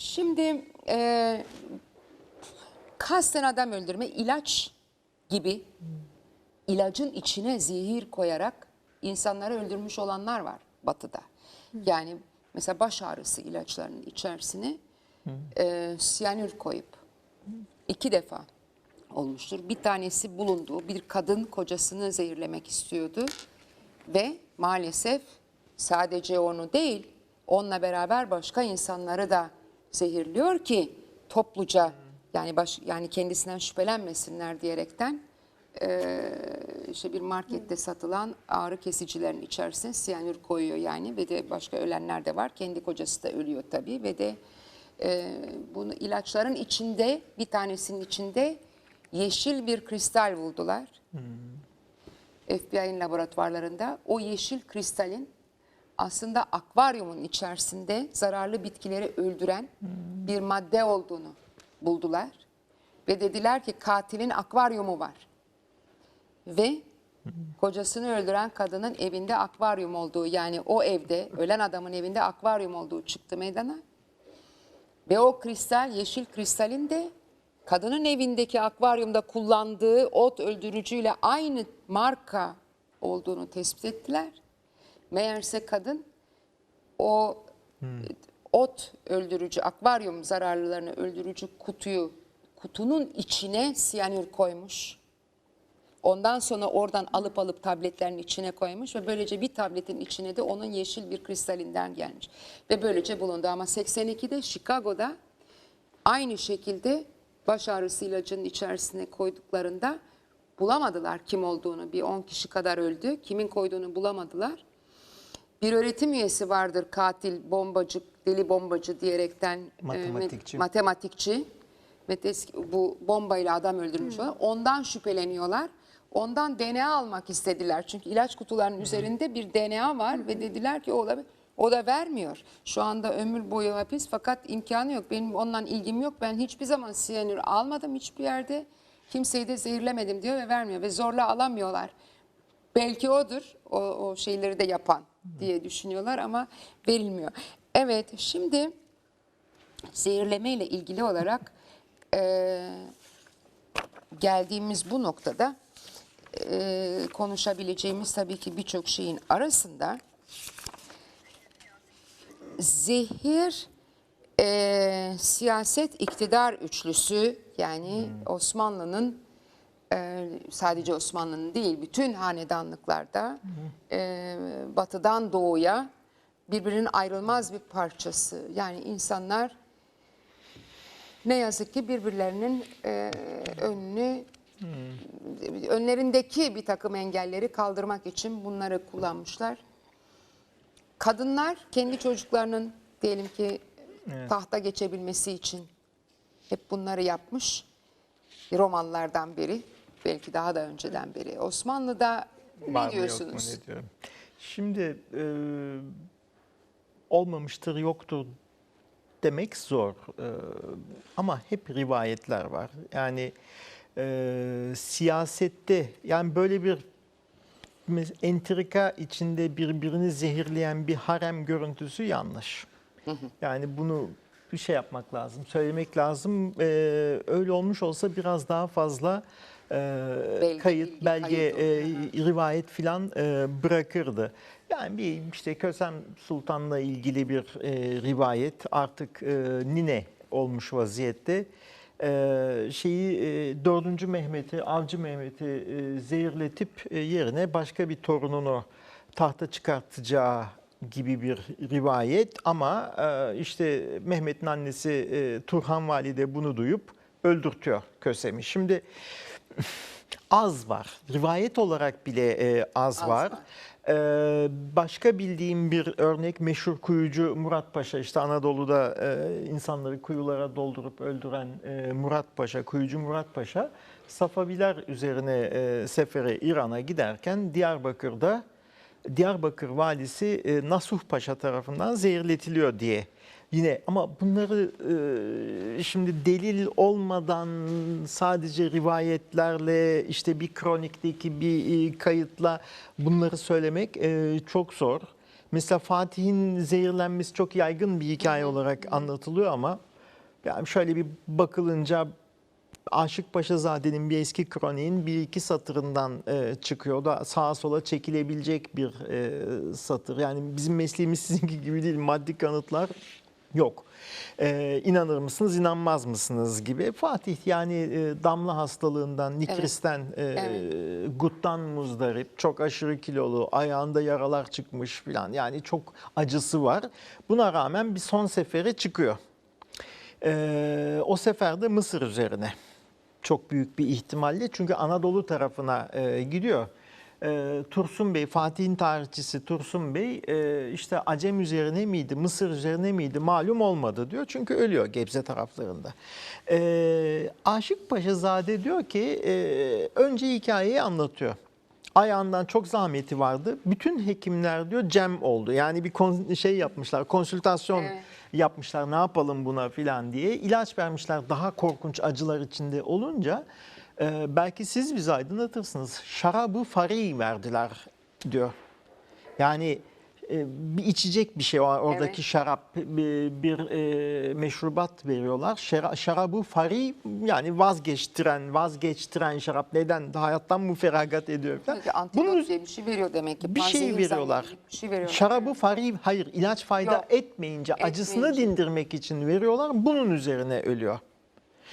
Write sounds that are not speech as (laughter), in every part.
Şimdi e, kasten adam öldürme ilaç gibi ilacın içine zehir koyarak insanları öldürmüş olanlar var batıda. Yani mesela baş ağrısı ilaçlarının içerisine e, siyanür koyup iki defa olmuştur. Bir tanesi bulundu. Bir kadın kocasını zehirlemek istiyordu ve maalesef sadece onu değil onunla beraber başka insanları da zehirliyor ki topluca yani baş, yani kendisinden şüphelenmesinler diyerekten eee, işte bir markette satılan ağrı kesicilerin içerisine siyanür koyuyor yani ve de başka ölenler de var. Kendi kocası da ölüyor tabii ve de eee, bunu ilaçların içinde bir tanesinin içinde yeşil bir kristal buldular. FBI'nin laboratuvarlarında o yeşil kristalin aslında akvaryumun içerisinde zararlı bitkileri öldüren bir madde olduğunu buldular. Ve dediler ki katilin akvaryumu var. Ve kocasını öldüren kadının evinde akvaryum olduğu yani o evde ölen adamın evinde akvaryum olduğu çıktı meydana. Ve o kristal yeşil kristalin de kadının evindeki akvaryumda kullandığı ot öldürücüyle aynı marka olduğunu tespit ettiler. Meğerse kadın o ot öldürücü, akvaryum zararlılarını öldürücü kutuyu kutunun içine siyanür koymuş. Ondan sonra oradan alıp alıp tabletlerin içine koymuş ve böylece bir tabletin içine de onun yeşil bir kristalinden gelmiş. Ve böylece bulundu ama 82'de Chicago'da aynı şekilde baş ağrısı ilacının içerisine koyduklarında bulamadılar kim olduğunu. Bir 10 kişi kadar öldü. Kimin koyduğunu bulamadılar. Bir öğretim üyesi vardır katil, bombacı, deli bombacı diyerekten e, Matematikçi. met- matematikçi. Bu bombayla adam öldürmüş olan. Ondan şüpheleniyorlar. Ondan DNA almak istediler. Çünkü ilaç kutularının üzerinde bir DNA var ve dediler ki o da o da vermiyor. Şu anda ömür boyu hapis fakat imkanı yok. Benim ondan ilgim yok. Ben hiçbir zaman siyanür almadım hiçbir yerde. Kimseyi de zehirlemedim diyor ve vermiyor ve zorla alamıyorlar. Belki odur o, o şeyleri de yapan diye düşünüyorlar ama verilmiyor. Evet şimdi zehirleme ile ilgili olarak eee, geldiğimiz bu noktada eee, konuşabileceğimiz tabii ki birçok şeyin arasında zehir eee, siyaset iktidar üçlüsü yani Osmanlı'nın eee, sadece Osmanlı'nın değil bütün hanedanlıklarda eee, batıdan doğuya birbirinin ayrılmaz bir parçası. Yani insanlar ne yazık ki birbirlerinin eee, önünü önlerindeki bir takım engelleri kaldırmak için bunları kullanmışlar. Kadınlar kendi çocuklarının diyelim ki tahta geçebilmesi için hep bunları yapmış. Romalılardan beri, belki daha da önceden beri. Osmanlı'da ne Var mı, yok mu diyorsunuz? ne diyorum. Şimdi e, olmamıştır yoktur demek zor E, ama hep rivayetler var. Yani e, siyasette yani böyle bir entrika içinde birbirini zehirleyen bir harem görüntüsü yanlış. Yani bunu bir şey yapmak lazım, söylemek lazım. E, öyle olmuş olsa biraz daha fazla Belge, kayıt, belge, e, rivayet filan e, bırakırdı. Yani bir işte Kösem Sultan'la ilgili bir e, rivayet artık e, nine olmuş vaziyette. E, şeyi e, 4. Mehmet'i, Avcı Mehmet'i e, zehirletip e, yerine başka bir torununu tahta çıkartacağı gibi bir rivayet ama e, işte Mehmet'in annesi e, Turhan Valide bunu duyup öldürtüyor Kösem'i. Şimdi az var. Rivayet olarak bile e, az, Az var. var. Ee, başka bildiğim bir örnek meşhur kuyucu Murat Paşa işte Anadolu'da e, insanları kuyulara doldurup öldüren e, Murat Paşa, kuyucu Murat Paşa Safaviler üzerine e, sefere İran'a giderken Diyarbakır'da Diyarbakır valisi e, Nasuh Paşa tarafından zehirletiliyor diye. Yine ama bunları e, şimdi delil olmadan sadece rivayetlerle işte bir kronikteki bir e, kayıtla bunları söylemek e, çok zor. Mesela Fatih'in zehirlenmesi çok yaygın bir hikaye olarak anlatılıyor ama Yani şöyle bir bakılınca Aşık Paşazade'nin bir eski kroniğin bir iki satırından e, çıkıyor. Da sağa sola çekilebilecek bir e, satır. Yani bizim mesleğimiz (laughs) sizinki gibi değil. Maddi kanıtlar yok. E, inanır mısınız, inanmaz mısınız gibi. Fatih yani e, damla hastalığından, nikristen, e, guttan muzdarip, çok aşırı kilolu, ayağında yaralar çıkmış filan. Yani çok acısı var. Buna rağmen bir son sefere çıkıyor. Ee, o sefer de Mısır üzerine çok büyük bir ihtimalle çünkü Anadolu tarafına e, gidiyor. E, Tursun Bey, Fatih'in tarihçisi Tursun Bey e, işte Acem üzerine miydi, Mısır üzerine miydi malum olmadı diyor. Çünkü ölüyor Gebze taraflarında. E, Aşık Paşazade diyor ki e, önce hikayeyi anlatıyor. Ayağından çok zahmeti vardı. Bütün hekimler diyor cem oldu. Yani bir şey yapmışlar, konsültasyon Evet. yapmışlar ne yapalım buna filan diye. ilaç vermişler daha korkunç acılar içinde olunca e, belki siz bizi aydınlatırsınız. Şarabı fari verdiler diyor. Yani e, bir içecek bir şey var oradaki Evet. şarap bir, bir, e, meşrubat veriyorlar. Şara, şarabı fari yani vazgeçtiren vazgeçtiren şarap neden hayattan mı feragat ediyor falan. Bunun diye bir şey veriyor demek ki. bir şey veriyorlar. Bir şey veriyorlar. Şarabı fari hayır ilaç fayda Yok. etmeyince, acısını Etmeyince. dindirmek için veriyorlar. Bunun üzerine ölüyor.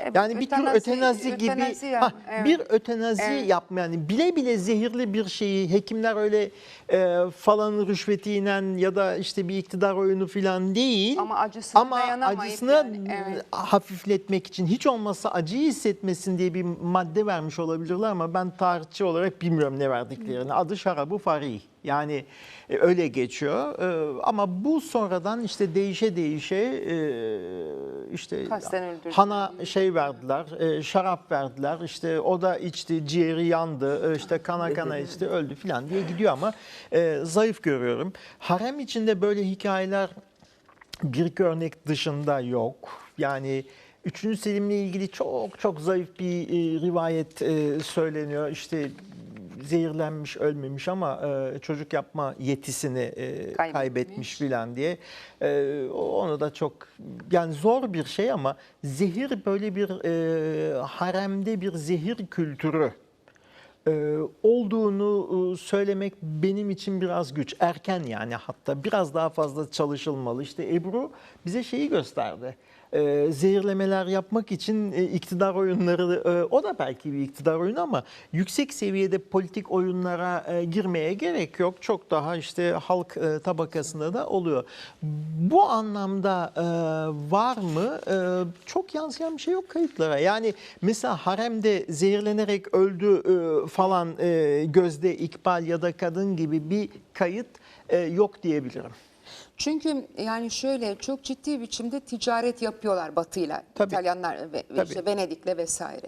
Evet, Yani bir tür ötenazi- ötenazi gibi ötenazi ya, ha, evet. bir ötenazi Evet. yapma yani bile bile zehirli bir şeyi hekimler öyle e, falan rüşvetiyle ya da işte bir iktidar oyunu falan değil. Ama acısına ama acısını yani, evet. hafifletmek için hiç olmazsa acıyı hissetmesin diye bir madde vermiş olabilirler ama ben tarihçi olarak bilmiyorum ne verdiklerini. Adı şarabı fari. Yani e, öyle geçiyor. E, ama bu sonradan işte değişe değişe e, işte Kasten öldürdü. hana şey verdiler, e, şarap verdiler. İşte o da içti, ciğeri yandı, e, işte kana kana içti, öldü filan diye gidiyor ama e, zayıf görüyorum. Harem içinde böyle hikayeler bir iki örnek dışında yok. Yani 3. Selim'le ilgili çok çok zayıf bir e, rivayet e, söyleniyor. İşte zehirlenmiş, ölmemiş ama e, çocuk yapma yetisini e, Kaybetmiş. kaybetmiş filan diye. E, onu da çok yani zor bir şey ama zehir böyle bir e, haremde bir zehir kültürü e, olduğunu e, söylemek benim için biraz güç. Erken yani hatta biraz daha fazla çalışılmalı. İşte Ebru bize şeyi gösterdi. E, zehirlemeler yapmak için e, iktidar oyunları, e, o da belki bir iktidar oyunu ama yüksek seviyede politik oyunlara e, girmeye gerek yok. Çok daha işte halk e, tabakasında da oluyor. Bu anlamda e, var mı? E, çok yansıyan bir şey yok kayıtlara. Yani mesela haremde zehirlenerek öldü e, falan e, Gözde İkbal ya da kadın gibi bir kayıt e, yok diyebilirim. Çünkü yani şöyle çok ciddi biçimde ticaret yapıyorlar Batı'yla. Tabii. İtalyanlar ve Tabii. işte Venedik'le vesaire.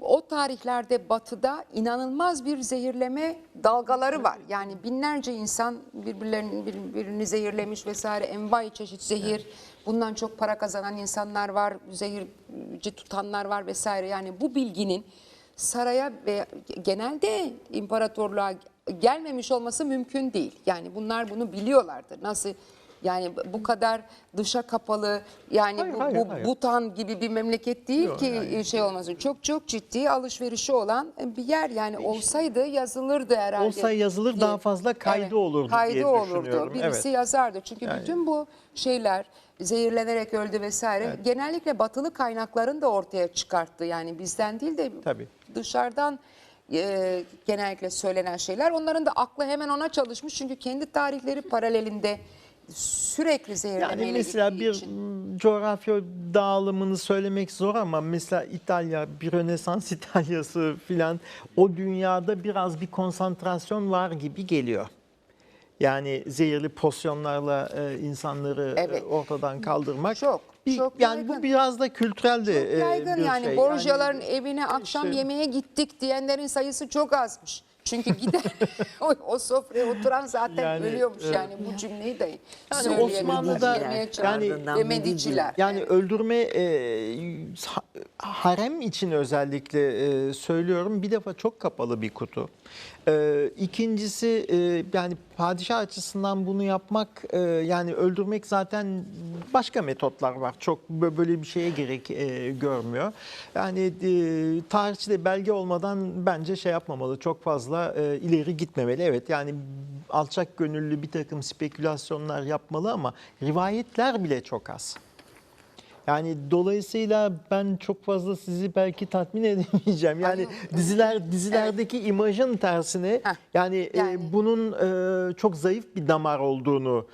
O tarihlerde Batı'da inanılmaz bir zehirleme dalgaları var. Yani binlerce insan birbirlerini birbirini zehirlemiş vesaire envai çeşit zehir. Bundan çok para kazanan insanlar var, zehirci tutanlar var vesaire. Yani bu bilginin saraya ve genelde imparatorluğa gelmemiş olması mümkün değil. Yani bunlar bunu biliyorlardı. Nasıl yani bu kadar dışa kapalı yani Hayır, bu, hayır, bu hayır. Butan gibi bir memleket değil Yok, ki yani. şey olmasın. Çok çok ciddi alışverişi olan bir yer yani olsaydı yazılırdı herhalde. Olsa yazılır, diye. daha fazla kaydı olurdu kaydı diye olurdu. Birisi Evet. yazardı. Çünkü Yani. bütün bu şeyler zehirlenerek öldü vesaire genellikle batılı kaynakların da ortaya çıkarttı. Yani bizden değil de Tabii. dışarıdan e, genellikle söylenen şeyler. Onların da aklı hemen ona çalışmış. Çünkü kendi tarihleri paralelinde sürekli zehirlemeyle Yani mesela bir için. coğrafya dağılımını söylemek zor ama mesela İtalya, bir Rönesans (laughs) İtalyası filan o dünyada biraz bir konsantrasyon var gibi geliyor. Yani zehirli posyonlarla e, insanları e, Evet. ortadan kaldırmak. Çok, Bir- çok yani yaygın. bu biraz da kültürel de Çok e, yaygın bir yani şey. Borjaların Yani evine akşam işte- yemeğe gittik diyenlerin sayısı çok azmış. Çünkü gider (laughs) o, o sofraya oturan zaten Yani, ölüyormuş evet. yani bu cümleyi de Yani. Osmanlı'da yani- ve Mediciler. Yani öldürme e, ha- harem için özellikle e, söylüyorum bir defa çok kapalı bir kutu. Ee, ikincisi e, yani padişah açısından bunu yapmak e, yani öldürmek zaten başka metotlar var. Çok bö- böyle bir şeye gerek e, görmüyor. Yani e, tarihçi de belge olmadan bence şey yapmamalı. Çok fazla e, ileri gitmemeli. Evet yani alçak gönüllü bir takım spekülasyonlar yapmalı ama rivayetler bile çok az. Yani dolayısıyla ben çok fazla sizi belki tatmin (laughs) edemeyeceğim. Yani Ay, diziler dizilerdeki imajın tersine Heh, yani, e, yani- bunun e, çok zayıf bir damar olduğunu